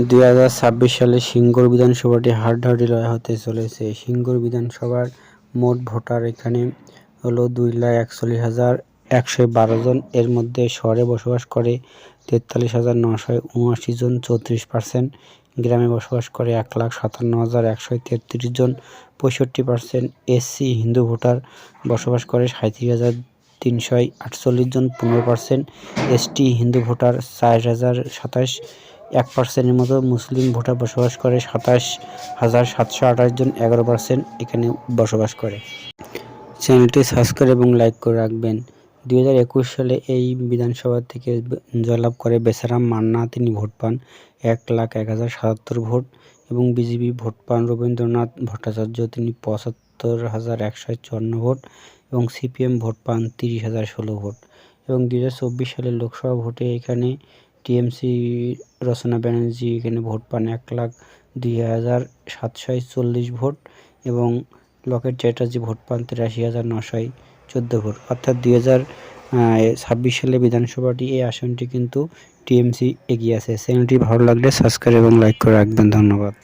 দুই হাজার ছাব্বিশ সালে সিঙ্গুর বিধানসভাটি হাড্ডাহাড্ডি লড়াই হতে চলেছে। সিঙ্গুর বিধানসভার মোট ভোটার এখানে হলো দুই লাখ একচল্লিশ হাজার একশো বারো জন। এর মধ্যে শহরে বসবাস করে তেতাল্লিশ হাজার নশো উনআশি জন, চৌত্রিশ পার্সেন্ট গ্রামে বসবাস করে এক লাখ সাতান্ন হাজার একশো তেত্রিশ জন, পঁয়ষট্টি পার্সেন্ট এসসি হিন্দু ভোটার বসবাস করে সাঁত্রিশ হাজার তিনশো আটচল্লিশ জন পনেরো পার্সেন্ট এসটি হিন্দু ভোটার চার হাজার সাতাশ, এক পার্সেন্টের মতো মুসলিম ভোটার বসবাস করে সাতাশ হাজার সাতশো আঠাশ জন এগারো পার্সেন্ট এখানে বসবাস করে। চ্যানেলটি সাবস্ক্রাইব এবং লাইক করে রাখবেন। দুই হাজার একুশ সালে এই বিধানসভা থেকে জয়লাভ করে বেসারাম মান্না, তিনি ভোট পান এক লাখ এক হাজার সাতাত্তর ভোট এবং বিজেপি ভোট পান রবীন্দ্রনাথ ভট্টাচার্য, তিনি পঁচাত্তর হাজার একশো চুয়ান্ন ভোট এবং সিপিএম ভোট পান তিরিশ হাজার ষোলো ভোট। এবং দু হাজার চব্বিশ সালের লোকসভা ভোটে এখানে টিএমসি, রচনা ব্যানার্জি এখানে ভোট পান এক লাখ দুই হাজার সাতশো চল্লিশ ভোট এবং লকেট চ্যাটার্জি ভোট পান তিরাশি হাজার নশো চোদ্দ ভোট। অর্থাৎ দুই হাজার ছাব্বিশ সালে বিধানসভাটি, এই আসনটি কিন্তু টিএমসি এগিয়ে আছে। চ্যানেলটি ভালো লাগলে সাবস্ক্রাইব এবং লাইক করে রাখবেন। ধন্যবাদ।